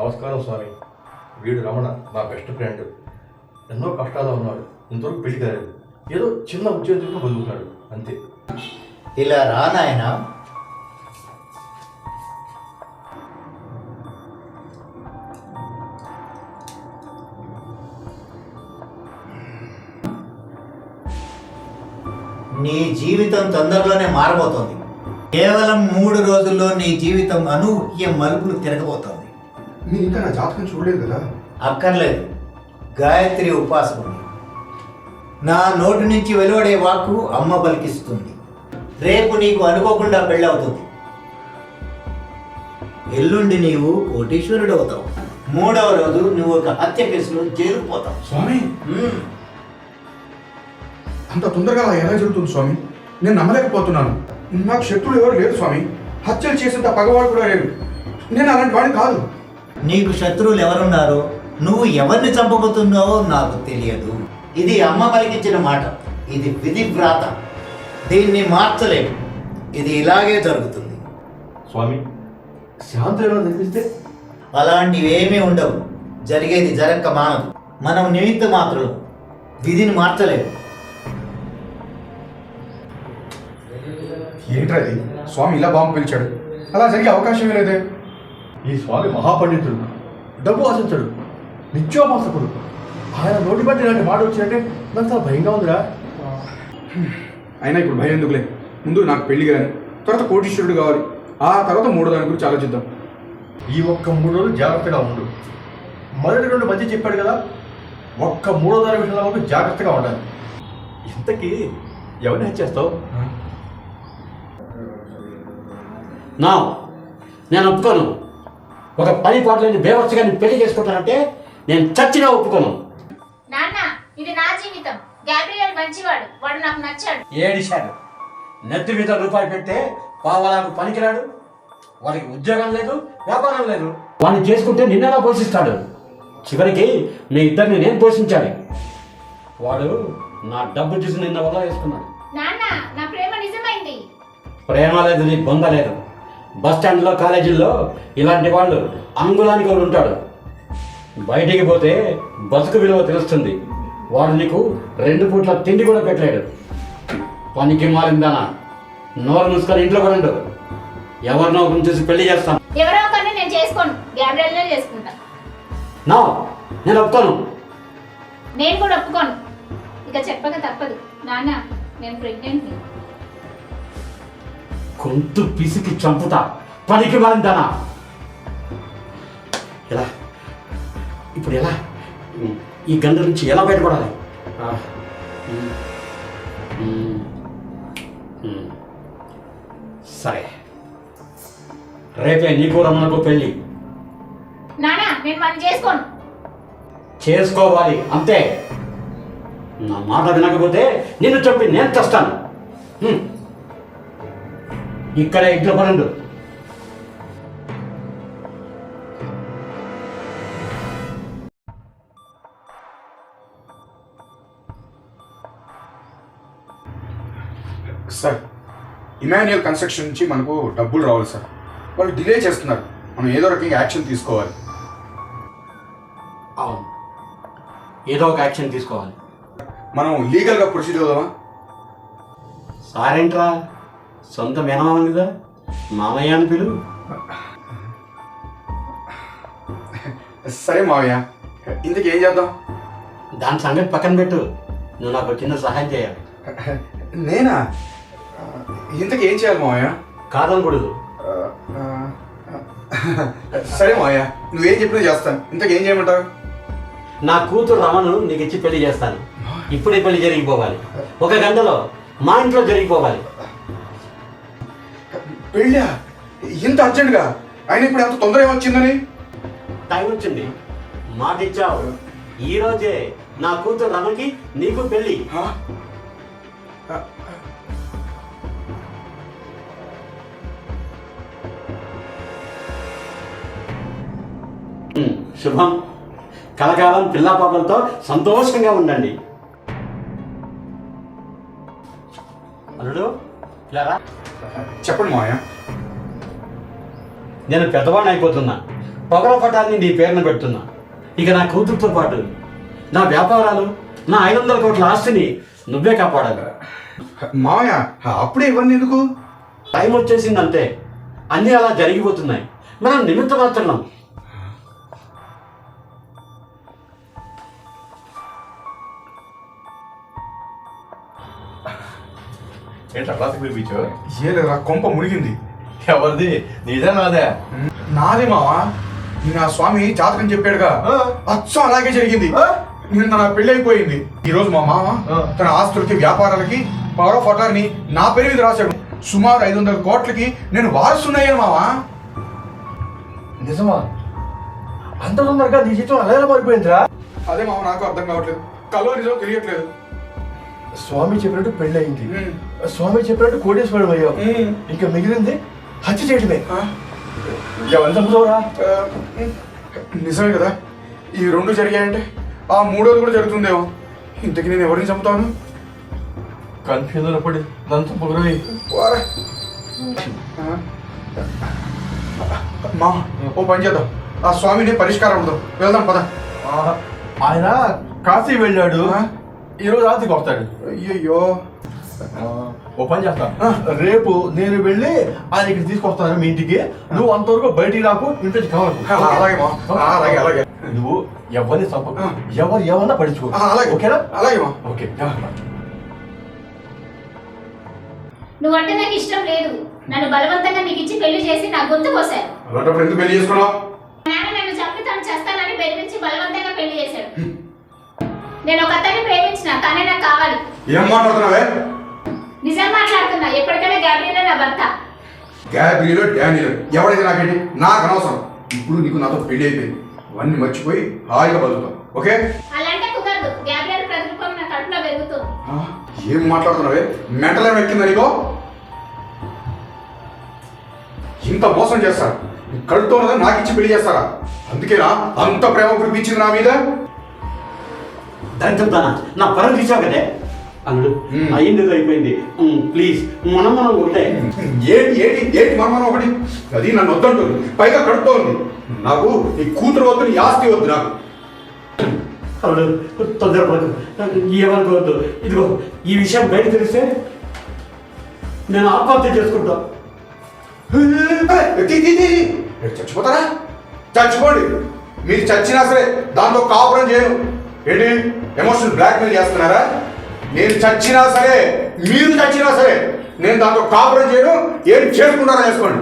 నమస్కారం స్వామి. వీడు రమణ నా బెస్ట్ ఫ్రెండ్ ఎన్నో కష్టాలు ఉన్నాడు. ఇంతవరకు పెళ్ళి కాలేదు. ఏదో చిన్న ఉద్యోగంతో బతుకుతున్నాడు. అంతే. ఇలా రా నాయన. నీ జీవితం తొందరలోనే మారబోతోంది. కేవలం మూడు రోజుల్లో నీ జీవితం అనూహ్య మలుపులు తిరగబోతోంది. మీరు ఇంకా నా జాతకం చూడలేదు కదా? అక్కర్లేదు. గాయత్రి ఉపాసకుని నా నోటి నుంచి వెలువడే వాక్కు అమ్మ పలికిస్తుంది. రేపు నీకు అనుకోకుండా పెళ్ళవుతుంది. ఎల్లుండి నీవు కోటీశ్వరుడు అవుతావు. మూడవ రోజు నువ్వు ఒక హత్య కేసులో జైలుకుపోతావు స్వామి! మ్మ్. అంత తొందరగా అలా ఎలా జరుగుతుంది స్వామి? నేను నమ్మలేకపోతున్నాను. నాకు శత్రువులు ఎవరు లేరు స్వామి. హత్యలు చేసేంత పగవాడు కూడా లేరు నేను అలాంటి వాడిని కాదు. నీకు శత్రువులు ఎవరున్నారో? నువ్వు ఎవరిని చంపబోతున్నావో నాకు తెలియదు. ఇది అమ్మ పలికించిన మాట. ఇది విధి వ్రాత. దీన్ని మార్చలేము. ఇది ఇలాగే జరుగుతుంది. స్వామి. శాంతి అలాంటివి ఏమీ ఉండవు. జరిగేది జరక్క మానదు. మనం నిమిత్త మాత్రం విధిని మార్చలేము. ఏంట్రా ఇది? స్వామి ఇలా బాంబు పిలిచాడు. అలా జరిగే అవకాశమే లేదే. ఈ స్వామి మహాపండితుడు డబ్బు ఆశించడు నిత్యోపాసకుడు ఆయన నోటి బట్టి ఇలాంటి మాట వచ్చినట్టే నాకు చాలా భయంగా ఉందిరా. అయినా ఇప్పుడు భయం ఎందుకులే? ముందు నాకు పెళ్ళి కానీ తర్వాత కోటీశ్వరుడు కావాలి. ఆ తర్వాత మూడో దాని గురించి ఆలోచిద్దాం. ఈ ఒక్క మూడు రోజులు జాగ్రత్తగా ఉండు. మొదటి రెండు మధ్య చెప్పాడు కదా ఒక్క మూడో దాని విషయంలో మాత్రం జాగ్రత్తగా ఉండాలి. ఇంతకీ ఎవరిని హెచ్చేస్తావు నా నేను ఒప్పుకోను. ఒక పని పాటలేని బేవర్స్గా నేను పెళ్ళి చేసుకుంటానంటే నేను చచ్చినా ఒప్పుకోను. నాన్న ఇది నా జీవితం. గ్యాబ్రియల్ మంచివాడు. వాడు నాకు నచ్చాడు. ఏడిశాడు. నెత్తి మీద రూపాయి పెడితే పావలాకు పనికిరాడు. వాడికి ఉద్యోగం లేదు వ్యాపారం లేదు. వాడిని చేసుకుంటే నిన్నెలా పోషిస్తాడు? చివరికి మీ ఇద్దరిని నేను పోషించాలి. వాడు నా డబ్బు చూసి నిన్న వల్ల వేసుకున్నాడు. నాన్న నా ప్రేమ నిజమైంది. ప్రేమ లేదు నీ బొంద లేదు. బస్ స్టాండ్లో కాలేజీల్లో ఇలాంటి వాళ్ళు అంగుళానికి ఒకడు ఉంటాడు. బయటికి పోతే బతుకు విలువ తెలుస్తుంది. వాడు నీకు రెండు పూట్ల తిండి కూడా పెట్టలేడు. పనికి మారిందానా నోరు మూసుకొని ఇంట్లో కూడా ఎవరినో ఒకరిని చూసి పెళ్ళి చేస్తాను ఎవరో ఒకరిని నేను చేసుకోను. గ్యాబ్రియల్నే చేసుకుంటా. నా నేను ఒప్పుకోను. నేను కూడా ఒప్పుకోను. ఇక చెప్పక తప్పదు. నాన్న నేను ప్రెగ్నెంట్ గొంతు పిసికి చంపుతా. పనికి మారిందానా ఎలా? ఇప్పుడు ఎలా? ఈ గంట నుంచి ఎలా బయటపడాలి. సరే. రేపే నీకు రమ్మనకు పెళ్ళి. నేను చేసుకోను. చేసుకోవాలి అంతే. నా మాట వినకపోతే నిన్ను చెప్పి నేను తెస్తాను. ఇక్కడే ఇంట్లో పనుండు సార్ ఇమాన్యుయల్ కన్స్ట్రక్షన్ నుంచి మనకు డబ్బులు రావాలి సార్. వాళ్ళు డిలే చేస్తున్నారు. మనం ఏదో రకంగా యాక్షన్ తీసుకోవాలి. అవును. ఏదో ఒక యాక్షన్ తీసుకోవాలి. మనం లీగల్గా ప్రొసీడ్ అవుదామా? సారేంట్రా సొంత మేనమామ కదా మామయ్య అని పిలు సరే మావయ్య ఇంతకు ఏం చేద్దాం? దాని సంగతి పక్కన పెట్టు. నువ్వు నాకు చిన్న సహాయం చేయాలి. నేనా? ఇంతకు ఏం చేయాలి మావయ్య కాదనకూడదు సరే మావయ్య నువ్వేం చెప్పినా చేస్తాను. ఇంతకు ఏం చేయమంటావు నా కూతురు రమను నీకు ఇచ్చి పెళ్ళి చేస్తాను. ఇప్పుడే పెళ్ళి జరిగిపోవాలి. ఒక గంటలో మా ఇంట్లో జరిగిపోవాలి. పెళ్ళా ఇంత అర్జెంటుగా? ఆయన ఇప్పుడు ఎంత తొందర ఏమొచ్చిందని టైం వచ్చింది మాట ఇచ్చావు ఈ రోజే నా కూతురు రమకి నీకు? ఉమ్, శుభం. కలకాలం పిల్లా పాపలతో సంతోషంగా ఉండండి. అల్లుడు ఇలా. చెప్పండి మావయ్య. నేను పెద్దవాడిని అయిపోతున్నా. పొగల పటాన్ని నీ పేరున పెడుతున్నా. ఇక నా కూతురుతో పాటు నా వ్యాపారాలు నా ఐదు వందల కోట్ల ఆస్తిని నువ్వే కాపాడాలి. మామయ్య అప్పుడే ఇవన్నీ ఎందుకు? టైం వచ్చేసిందంటే అన్నీ అలా జరిగిపోతున్నాయి. మనం నిమిత్త మాత్రం ఏంట్రా క్లాస్కి పిలిపించావు ఏ లేదురా కొంప మునిగింది ఎవరిది? నీదే నాదే. నాది మావా నిన్న ఆ స్వామి జాతకం చెప్పాడుగా. అచ్చం అలాగే జరిగింది? నిన్న నా పెళ్ళి అయిపోయింది ఈ రోజు మా మామ. తన ఆస్తులకి వ్యాపారాలకి పవర్ ఆఫ్ అటార్నీ నా పేరు మీద రాశాడు. సుమారు ఐదు వందల కోట్లకి నేను వారసున్నాయని మావా. నిజమా? అంత తొందరగా నీ జీవితం అలా ఎలా మారిపోయిందిరా. అదే మామ నాకు అర్థం కావట్లేదు. కలో నిజం తెలియట్లేదు. స్వామి చెప్పినట్టు పెళ్ళి అయింది. స్వామి చెప్పినట్టు కోటేశ్వరం అయ్యావు. ఇంకా మిగిలింది హత్య చేయడమే? ఎవరిని చంపుతావురా. నిజమే కదా. ఈ రెండు జరిగాయంటే ఆ మూడోది కూడా జరుగుతుందేమో. ఇంతకీ నేను ఎవరిని చంపుతాను? కన్ఫ్యూజన్ పడి నన్ను చంపకురవి? మా ఓ పని చేద్దాం. ఆ స్వామిని పరిష్కారం అవుదాం వెళ్దాం పద. ఆయన కాశీ వెళ్ళాడు? ఈరోజు రాత్రికి వస్తాడు. అయ్యయ్యో. ఓ పని చేస్తా. ఆ. రేపు నేను వెళ్ళి ఆయన ఇక్కడ తీసుకొస్తాను మీ ఇంటికి. నువ్వు అంతవరకు బయటికి రాకు ఇంటి నుంచి కావాలి అలాగే మా. ఆ, అలాగే అలాగే. నువ్వు ఎవరిని చంపకు ఆ. ఎవరు ఏమన్నా పడించుకో అలాగే. ఓకేనా? అలాగే మా. ఓకే నువ్వంటే నాకు ఇష్టం లేదు. నన్ను బలవంతంగా నీకు ఇచ్చి పెళ్ళి చేసి నా గొంతు కోసారు అలాంటప్పుడు ఎందుకు పెళ్ళి చేసుకున్నావు? నాన్న నన్ను చంపి తను చేస్తానని బెదిరించి బలవంతంగా పెళ్ళి చేశాడు. నేను ఒక అతన్ని ప్రేమించిన తనే నాకు కావాలి. ఏం మాట్లాడుతున్నావే? నిజం మాట్లాడుతున్నా. ఎప్పటికైనా గ్యాబ్రియలే నా భర్త. గ్యాబ్రియలో డానియల్. ఎవడైతే నాకేంటి? నాకు అనవసరం. ఇప్పుడు నీకు నాతో పెళ్ళి అయిపోయింది. అవన్నీ మర్చిపోయి హాయిగా బతుకుతాం. ఓకే? అలాంటే కుదరదు. గ్యాబ్రియల్ ప్రతిరూపం నా కడుపులో పెరుగుతుంది. ఆ, ఏం మాట్లాడుతున్నావే? మెంటల్ ఏం ఎక్కిందా నీకో? ఇంత మోసం చేస్తారా? కడుతో ఉన్నదని నాకు ఇచ్చి పెళ్ళి చేస్తారా? అందుకేనా అంత ప్రేమ కురిపించింది నా మీద. దరిద్రతానా నా పరువు తీసావు కదే. అయ్యింది ఏదో అయిపోయింది. ప్లీజ్ మనం మనం ఒకటే. ఏంటి ఏంటి ఏంటి మనమనం ఒకటి? అది నన్ను వద్దంటుంది. పైగా కడుతో ఉంది నాకు నీ కూతురు వద్దు నీ ఆస్తి వద్దు నాకు. అల్లుడు తొందరపడదు ఏమనుకోవద్దు ఇదిగో ఈ విషయం బయట తెలిస్తే నేను ఆత్మహత్య చేసుకుంటా. తీ, తీ, తీ, తీ. మీరు చచ్చిపోతారా? చచ్చిపోండి. మీరు చచ్చినా సరే దాంతో కాపురం చేయను. ఏంటి? ఎమోషనల్ బ్లాక్మెయిల్ చేస్తున్నారా? నేను చచ్చినా సరే మీరు చచ్చినా సరే నేను దాంతో కాపురం చేయను ఏం చేసుకుంటారో చేసుకోండి.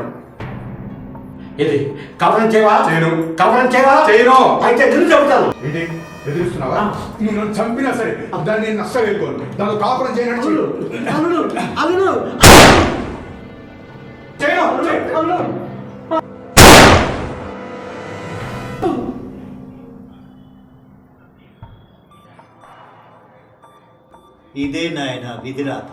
ఇది కవరం చేయవా? చేయను. కవరం చేయవా? చేయను. అయితే ఎందుకు చెబుతాను ఏంటి? ఎదురుస్తున్నావా? నన్ను చంపినా సరే దాన్ని నేను నష్టం వెళ్ళుకోను దాంతో కాపురం చేయను చేయను. అల్లుడు ఇదే నాయన విధిరాత